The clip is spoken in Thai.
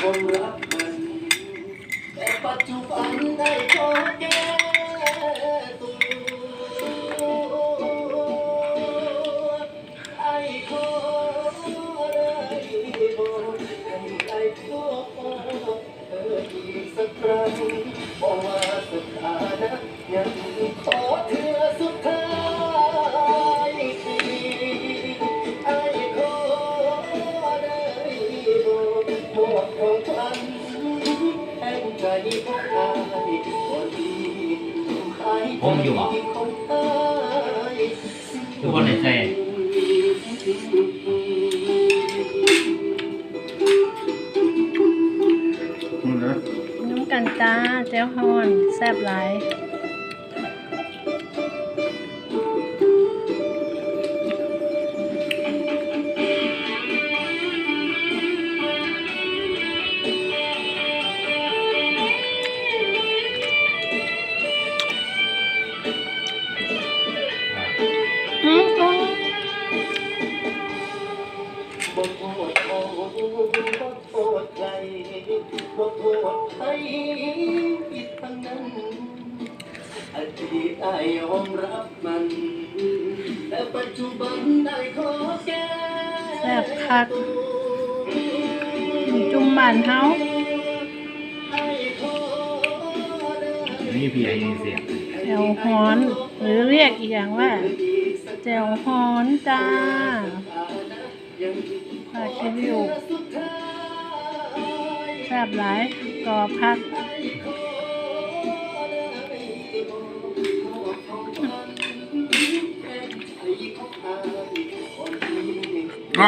คนรักมันแต่ปัจจุบันได้ขอแก้ตั ผมอยู่บ่ทุกคนในใจน้องกันจ้าเจ้าฮอน แซ่บหล ดีตได้ยอมรับมัน แต่ปัจจุบันได้ขอแก้แซ่บคักจุ่มบ้านเฮาให้ขอได้นี่พี่ไอ้เสียงแจวฮอน หรือเรียกอีกอย่างว่าแจวฮอนจ้าปลาคิริวแซ่บหลายกรอบคัก อ๋